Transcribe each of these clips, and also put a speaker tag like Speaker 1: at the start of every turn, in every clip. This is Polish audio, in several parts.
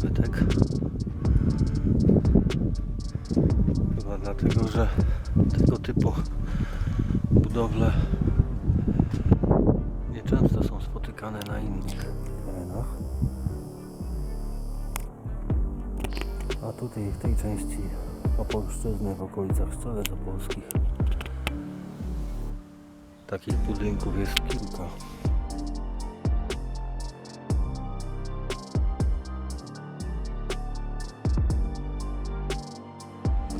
Speaker 1: zabytek. Chyba dlatego, że tego typu budowle nieczęsto są spotykane na innych terenach. A tutaj w tej części Opolszczyzny w okolicach Strzelec Opolskich takich budynków jest kilka.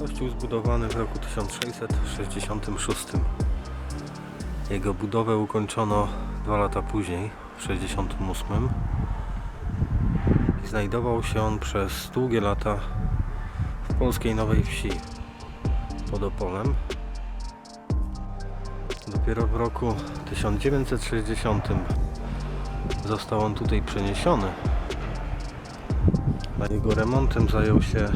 Speaker 1: Kościół zbudowany w roku 1666. Jego budowę ukończono dwa lata później, w 1968. I znajdował się on przez długie lata w polskiej Nowej Wsi pod Opolem. Dopiero w roku 1960 został on tutaj przeniesiony. A jego remontem zajął się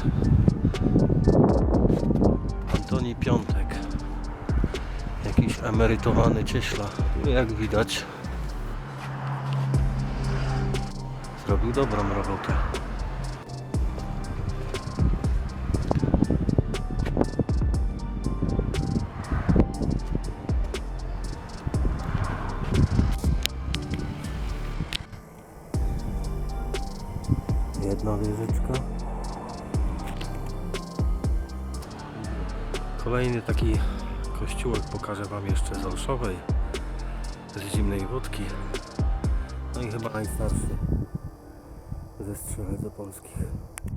Speaker 1: Antoni Piątek. Jakiś emerytowany cieśla. Jak widać zrobił dobrą robotę. Jedna wieżyczka. Kolejny taki kościółek pokażę Wam jeszcze z Olszowej, z zimnej wódki. No i chyba najstarszy ze strzelec opolskich. To